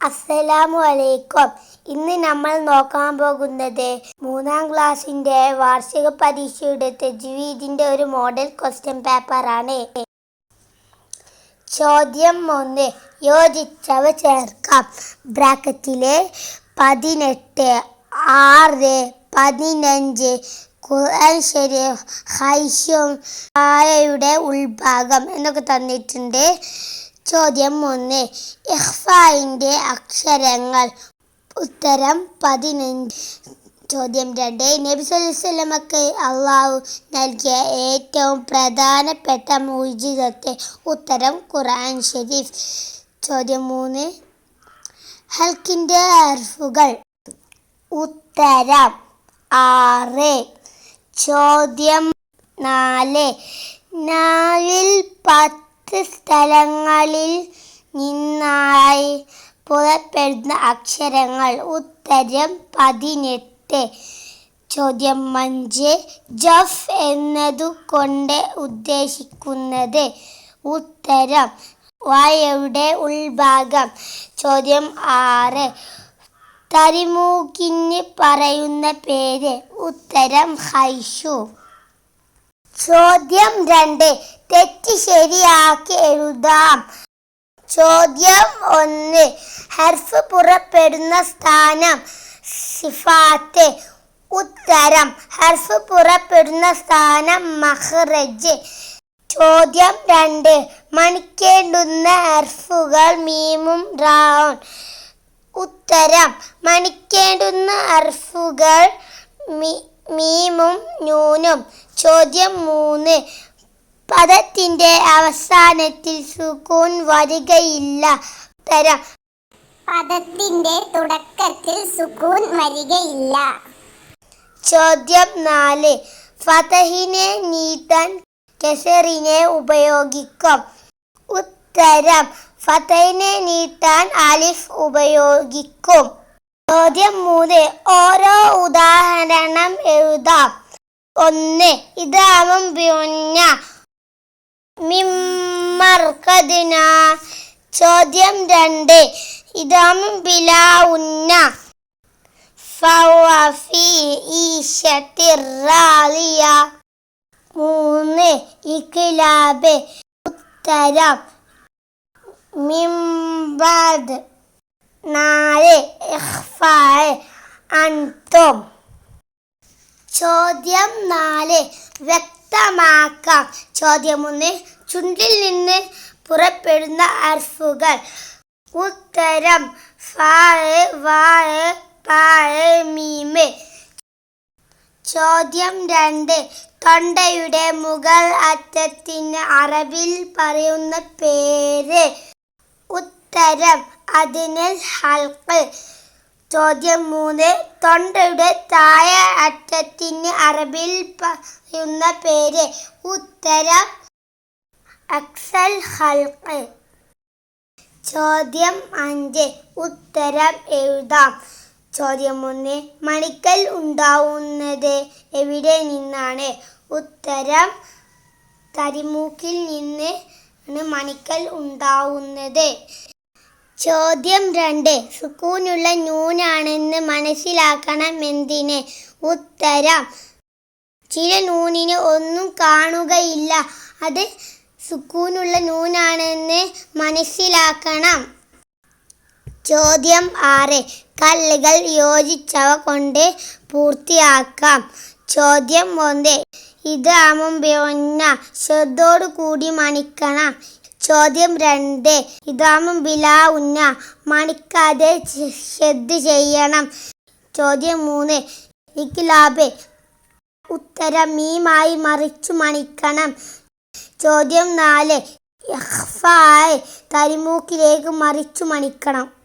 അസ്സലാമു അലൈക്കും ഇന്ന് നമ്മൾ നോക്കാൻ പോകുന്നത് മൂന്നാം ക്ലാസ്സിന്റെ വാർഷിക പരീക്ഷയുടെ തെജ്വീദിന്റെ ഒരു മോഡൽ ക്വസ്റ്റ്യൻ പേപ്പറാണ് ചോദ്യം ഒന്ന് യോജിച്ചവ ചേർക്കാം. ബ്രാക്കറ്റിലെ പതിനെട്ട് ആറ് പതിനഞ്ച് ഖുർആൻ ഹൈഷ്യം ആയയുടെ ഉൾഭാഗം എന്നൊക്കെ തന്നിട്ടുണ്ട്. ചോദ്യം ഒന്ന് ഇഹ്ഫായിന്റെ അക്ഷരങ്ങൾ. ഉത്തരം പതിനഞ്ച്. ചോദ്യം രണ്ട്. നബി സ്വലമക്ക് അള്ളാഹു നൽകിയ ഏറ്റവും പ്രധാനപ്പെട്ട മൂജിതത്തെ ഉത്തരം ഖുർആൻ ഷെരീഫ് ചോദ്യം മൂന്ന്. ഹൽക്കിന്റെ അർഫുകൾ. ഉത്തരം ആറ്. ചോദ്യം നാല്. നാലിൽ പത്ത്. സ്ഥലങ്ങളിൽ നിന്നായി പുറപ്പെടുന്ന അക്ഷരങ്ങൾ. ഉത്തരം പതിനെട്ട്. ചോദ്യം അഞ്ച്. ജഫ് എന്നതു കൊണ്ട് ഉദ്ദേശിക്കുന്നത് ഉത്തരം വായയുടെ ഉൾഭാഗം. ചോദ്യം ആറ്. തരിമൂക്കിന് പറയുന്ന പേര്. ഉത്തരം ഹൈഷു. ചോദ്യം രണ്ട്. തെറ്റ് ശരിയാക്കി എഴുതാം. ചോദ്യം ഒന്ന്. ഹർഫ് പുറപ്പെടുന്ന സ്ഥാനം. സിഫാത്ത്. ഉത്തരം. ഹർഫ് പുറപ്പെടുന്ന സ്ഥാനം മഹ്റജ്. ചോദ്യം രണ്ട്. മണിക്കേണ്ടുന്ന ഹർഫുകൾ മീമും റാവും ഉത്തരം. മണിക്കേണ്ടുന്ന ഹർഫുകൾ മി- മീമും നൂനും. ചോദ്യം മൂന്ന്. പദത്തിന്റെ അവസാനത്തിൽ സുക്കൂൻ വരികയില്ല. ഉത്തരം. പദത്തിന്റെ തുടക്കത്തിൽ സുക്കൂൻ വരികയില്ല. ചോദ്യം നാല്. ഫതഹിനെ നീട്ടാൻ കെസറിനെ ഉപയോഗിക്കും. ഉത്തരം. ഫതഹിനെ നീട്ടാൻ അലിഫ് ഉപയോഗിക്കും. ചോദ്യം മൂന്ന്. ഓരോ ഉദാഹരണം എഴുതാം. ഒന്ന് ഇതാമം ബിയുന്ന മിമ്മർക്കതിന. ചോദ്യം രണ്ട് ഇതാമം റാളിയ മൂന്ന് ഇക്കിലാബ് ഉത്തരം മിംബാദ്. നാല്. അന്തം ചോദ്യം നാല്. വ്യക്തമാക്കാം. ചോദ്യം ഒന്ന്. ചുണ്ടിൽ നിന്ന് പുറപ്പെടുന്ന അർഫുകൾ. ഉത്തരം. ചോദ്യം രണ്ട്. തൊണ്ടയുടെ മുകൾ അറ്റത്തിന് അറബിൽ പറയുന്ന പേര്. ഉത്തരം. അതിനൽ ഹൽക്ക് ചോദ്യം മൂന്ന് തൊണ്ടയുടെ താഴെ അറ്റത്തിന് അറബിൽ പറയുന്ന പേര്. ഉത്തരം അക്സൽ ഹൽക്ക്. ചോദ്യം അഞ്ച്. ഉത്തരം എഴുതാം. ചോദ്യം ഒന്ന് മണിക്കൽ ഉണ്ടാവുന്നത് എവിടെ നിന്നാണ്? ഉത്തരം തരിമൂക്കിൽ നിന്ന് മണിക്കൽ ഉണ്ടാവുന്നത്. ചോദ്യം രണ്ട്. സുക്കൂനുള്ള നൂനാണെന്ന് മനസ്സിലാക്കണം എന്തിന് ഉത്തരം. ചില നൂനിന് ഒന്നും കാണുകയില്ല. അത് സുക്കൂനുള്ള നൂനാണെന്ന് മനസ്സിലാക്കണം. ചോദ്യം ആറ്. കല്ലുകൾ യോജിച്ചവ കൊണ്ട് പൂർത്തിയാക്കാം. ചോദ്യം ഒന്ന്. ഇത് അമുമ്പിയൊന്ന ശ്രദ്ധോടു കൂടി മണിക്കണം. ചോദ്യം രണ്ട്. ഇതാമും ബിലാ ഉന്ന. മണിക്കാതെ ശ്രദ്ധ ചെയ്യണം. ചോദ്യം മൂന്ന്. ഇഖ്ലാബ് ഉത്തരം മീമായി മറിച്ചു മണിക്കണം. ചോദ്യം നാല്. തരിമൂക്കിലേക്ക് മറിച്ചു മണിക്കണം.